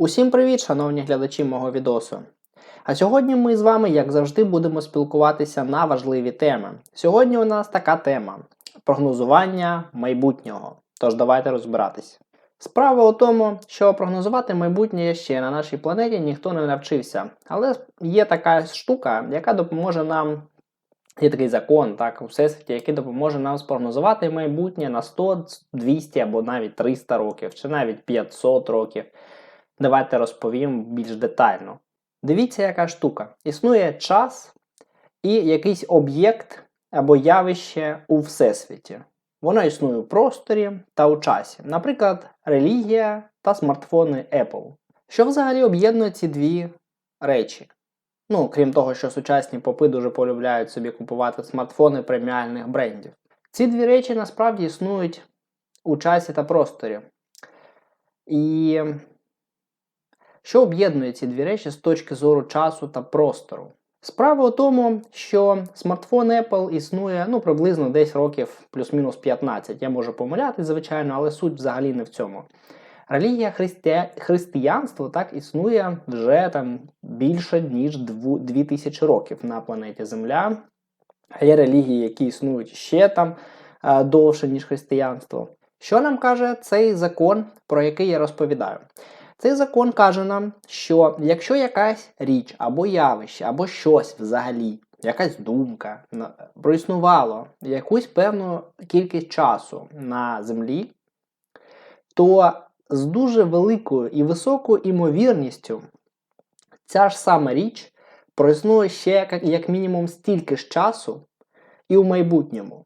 Усім привіт, шановні глядачі мого відосу. А сьогодні ми з вами, як завжди, будемо спілкуватися на важливі теми. Сьогодні у нас така тема прогнозування майбутнього. Тож давайте розбиратись. Справа у тому, що прогнозувати майбутнє ще на нашій планеті ніхто не навчився. Але є така штука, яка допоможе нам. Є такий закон, так, у всесвіті, який допоможе нам спрогнозувати майбутнє на 100, 200 або навіть 300 років, чи навіть 500 років. Давайте розповім більш детально. Дивіться, яка штука. Існує час і якийсь об'єкт або явище у всесвіті. Воно існує у просторі та у часі. Наприклад, релігія та смартфони Apple. Що взагалі об'єднує ці дві речі? Ну, крім того, що сучасні попи дуже полюбляють собі купувати смартфони преміальних брендів. Ці дві речі насправді існують у часі та просторі. І що об'єднує ці дві речі з точки зору часу та простору? Справа у тому, що смартфон Apple існує ну, приблизно десь років плюс-мінус 15. Я можу помилятися, звичайно, але суть взагалі не в цьому. Релігія христия... християнство так існує вже там більше ніж 2000 років на планеті Земля. Є релігії, які існують ще там е, довше, ніж християнство. Що нам каже цей закон, про який я розповідаю? Цей закон каже нам, що якщо якась річ або явище, або щось взагалі, якась думка проіснувало якусь певну кількість часу на землі, то з дуже великою і високою імовірністю ця ж сама річ проіснує ще як, мінімум стільки ж часу і у майбутньому.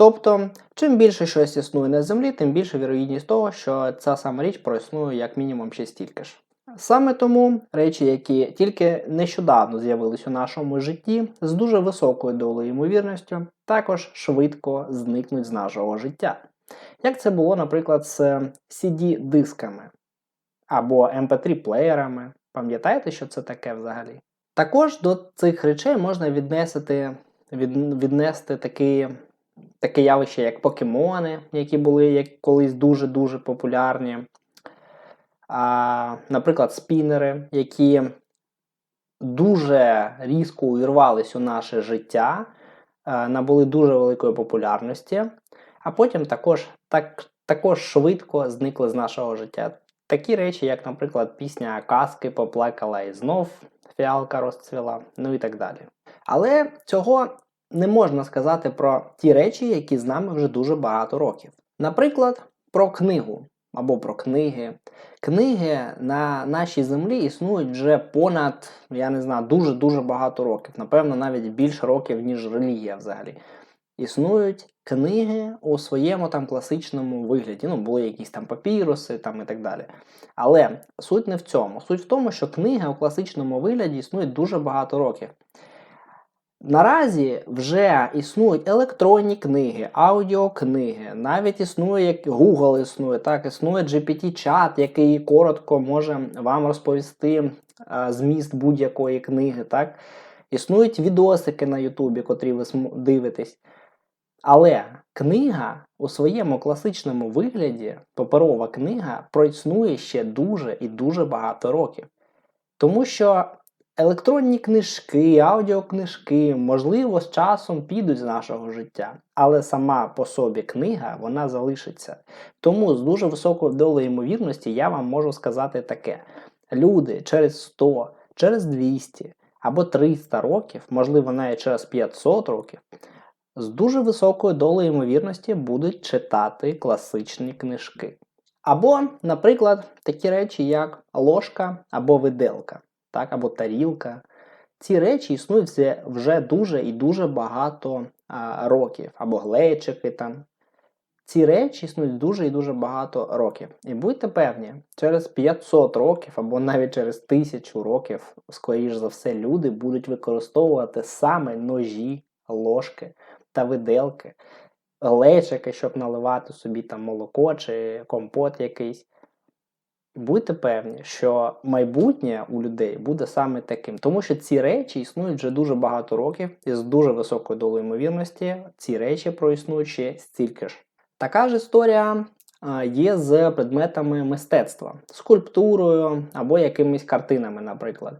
Тобто, чим більше щось існує на землі, тим більше вірогідність того, що ця сама річ проіснує як мінімум ще стільки ж. Саме тому речі, які тільки нещодавно з'явились у нашому житті, з дуже високою долею ймовірністю, також швидко зникнуть з нашого життя. Як це було, наприклад, з CD-дисками або MP3-плеєрами. Пам'ятаєте, що це таке взагалі? Також до цих речей можна віднести, від, віднести такий таке явище, як покемони, які були колись дуже-дуже популярні. А, Наприклад, спінери, які дуже різко увірвались у наше життя, набули дуже великої популярності, а потім також, так, також швидко зникли з нашого життя. Такі речі, як, наприклад, пісня Казки поплакала і знов фіалка розцвіла, ну і так далі. Але цього не можна сказати про ті речі, які з нами вже дуже багато років. Наприклад, про книгу або про книги. Книги на нашій землі існують вже понад, я не знаю, дуже-дуже багато років. Напевно, навіть більше років, ніж релігія взагалі. Існують книги у своєму там класичному вигляді. Ну, були якісь там папіруси там і так далі. Але суть не в цьому. Суть в тому, що книги у класичному вигляді існують дуже багато років. Наразі вже існують електронні книги, аудіокниги, навіть існує як Google існує, так, існує GPT-чат, який коротко може вам розповісти зміст будь-якої книги. так. Існують відосики на Ютубі, котрі ви дивитесь. Але книга у своєму класичному вигляді, паперова книга, проіснує ще дуже і дуже багато років. Тому що Електронні книжки, аудіокнижки, можливо, з часом підуть з нашого життя, але сама по собі книга вона залишиться. Тому з дуже високою долею ймовірності я вам можу сказати таке: люди через 100, через 200 або 300 років, можливо, навіть через 500 років, з дуже високою долею ймовірності будуть читати класичні книжки. Або, наприклад, такі речі, як ложка або виделка так, або тарілка. Ці речі існують вже дуже і дуже багато а, років, або глечики там. Ці речі існують дуже і дуже багато років. І будьте певні, через 500 років або навіть через 1000 років, скоріш за все, люди будуть використовувати саме ножі, ложки та виделки, глечики, щоб наливати собі там молоко чи компот якийсь. Будьте певні, що майбутнє у людей буде саме таким, тому що ці речі існують вже дуже багато років, і з дуже високою долею ймовірності ці речі проіснують ще стільки ж. Така ж історія є з предметами мистецтва, скульптурою або якимись картинами, наприклад.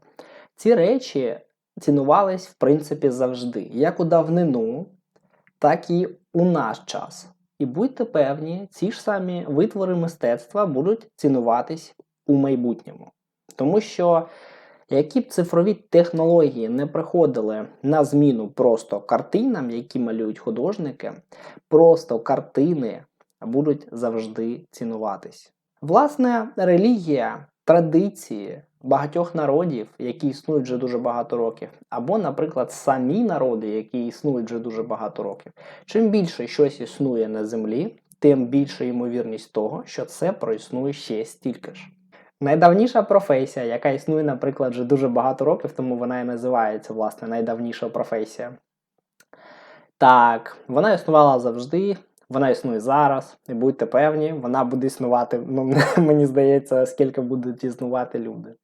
Ці речі цінувались, в принципі, завжди, як у давнину, так і у наш час. І будьте певні, ці ж самі витвори мистецтва будуть цінуватись у майбутньому. Тому що які б цифрові технології не приходили на зміну просто картинам, які малюють художники, просто картини будуть завжди цінуватись. Власне, релігія, традиції багатьох народів, які існують вже дуже багато років, або, наприклад, самі народи, які існують вже дуже багато років. Чим більше щось існує на землі, тим більша ймовірність того, що це проіснує ще стільки ж. Найдавніша професія, яка існує, наприклад, вже дуже багато років, тому вона і називається власне найдавніша професія. Так, вона існувала завжди, вона існує зараз, і будьте певні, вона буде існувати, ну, мені здається, скільки будуть існувати люди.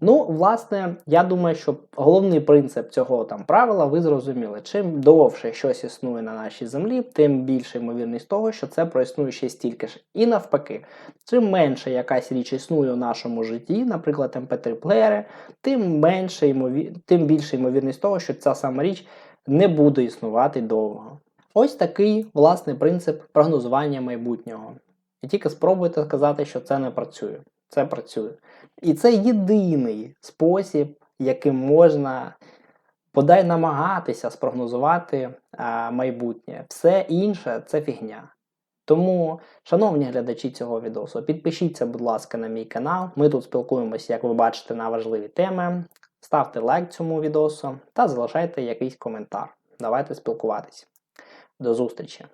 Ну, власне, я думаю, що головний принцип цього там правила ви зрозуміли. Чим довше щось існує на нашій землі, тим більша ймовірність того, що це проіснує ще стільки ж. І навпаки, чим менше якась річ існує у нашому житті, наприклад, mp3-плеєри, тим менше ймовір... тим більша ймовірність того, що ця сама річ не буде існувати довго. Ось такий власний принцип прогнозування майбутнього. І тільки спробуйте сказати, що це не працює. Це працює. І це єдиний спосіб, яким можна подай намагатися спрогнозувати а, майбутнє. Все інше це фігня. Тому, шановні глядачі цього відео, підпишіться, будь ласка, на мій канал. Ми тут спілкуємося, як ви бачите, на важливі теми. Ставте лайк цьому відео та залишайте якийсь коментар. Давайте спілкуватись. До зустрічі!